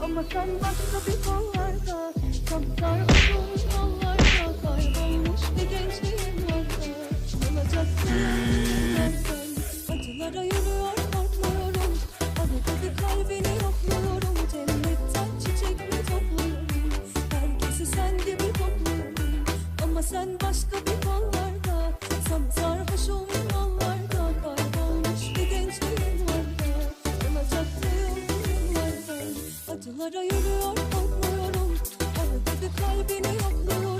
Ama sen başka bir kollarda Sapsarhoşum yollarda sen başka bir kollarda Sapsarhoşum yollarda Kaybolmuş bir gençliğin vardı Olacaktı yollardan Acılara yürüyor korkmuyorum Arada bir kalbini yokluyorum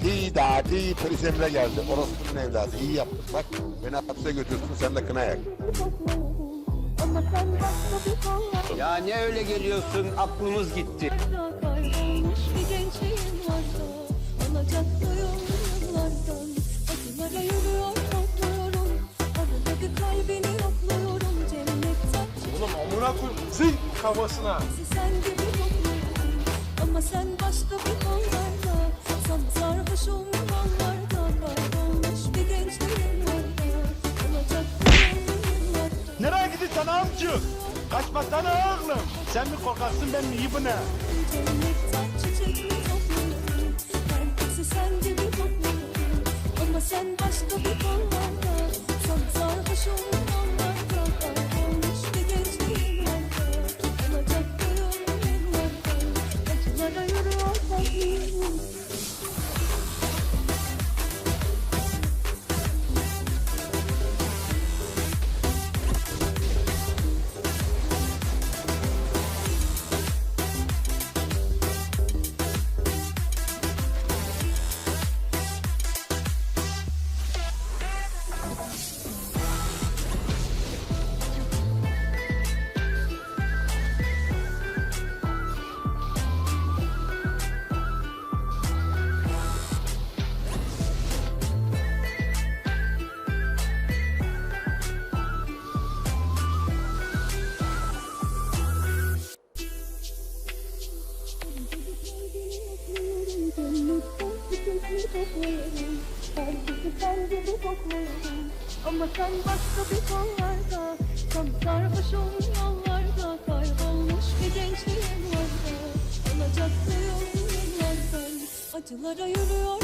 Dadi dadi polis emre geldi. Orospu'nun evladı. İyi yaptın. Bak beni hapse götürsün sen de kına yak. Ya ne öyle geliyorsun aklımız gitti. Kaybolmuş bir Acılara yürüyor kalbini yokluyorum Cennetten Oğlum amına koy. Zıy kafasına. sen gibi Ama sen başka bir kollarda Gidiyorsun amcık? Kaçmasana oğlum. Sen mi korkarsın ben mi iyi sen sen başka bir kollarda yollarda Kaybolmuş bir vardı Olacaktı yollardan Acılara yürüyor kalbim Ama sen başka bir kollarda Samsarhoşum yollarda Kaybolmuş bir gençliğin vardı. Alacaktı yollardan Acılara yürüyor